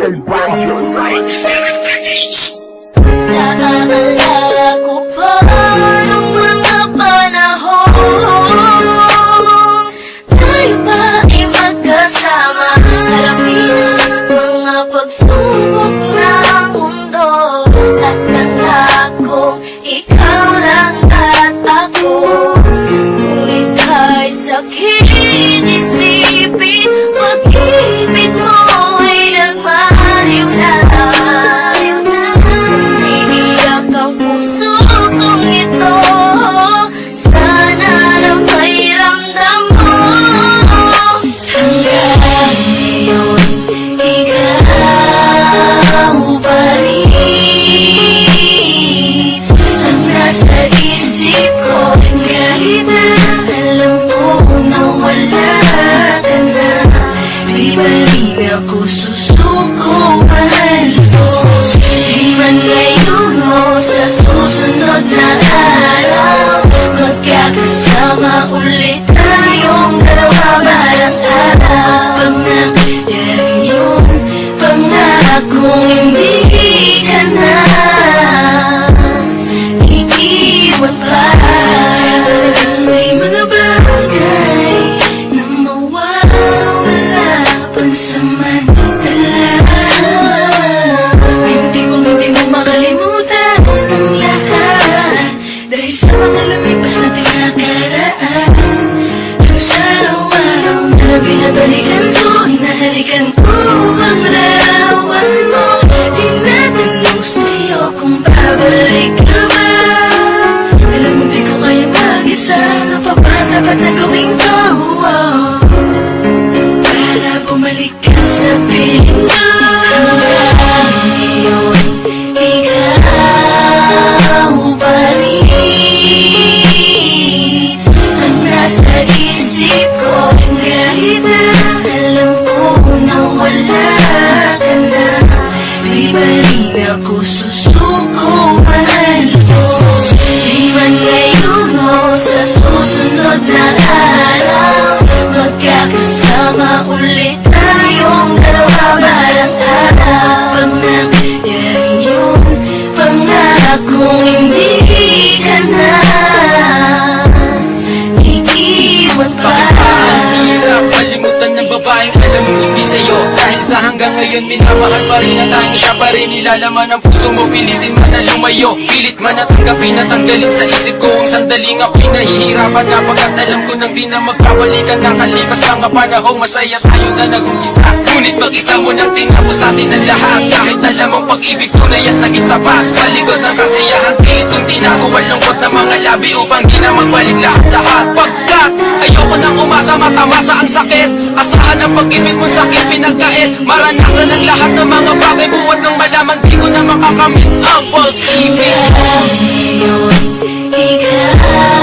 Naaalala ko pa nung mga panahon Tayo ba ay magkasama Harapin ang mga pagsubok ng mundo At natakong ikaw lang at ako Ngunit sakit rin ako susuko mahal ko. Di man ngayon o sa susunod na araw binabalikan ko Hinahalikan ko ang larawan mo Tinatanong sa'yo kung babalik ka ba Alam mo di ko kaya mag-isa Ano pa ba dapat na gawin ko? Oh. Para bumalik ka sa piling ko susunod sa hanggang ngayon minamahal pa rin at tanging siya pa rin Nilalaman ang puso mo. Pilitin man na lumayo Pilit man at tanggapin at tanggalin sa isip ko Ang sandaling ako'y nahihirapan. Na Pagkat alam ko nang di na magkabalikan Nakalipas mga panahong masaya tayo na nag-umpisa. Ngunit mag-isa mo nang tinapos sa atin ang lahat. Kahit alam ang pag-ibig tunay at naging tapat. Sa likod ng kasiyahan pilit kong tinago ang lungkot ng mga labi Upang di na magbalik lahat-lahat Ayoko nang umasa matamasa ang sakit. Asahan ang pag-ibig mong sakit pinagkait. Maranasan ang lahat ng mga bagay Buwan ng malaman di ko na makakamit ang pag-ibig. Ngayon Ikaw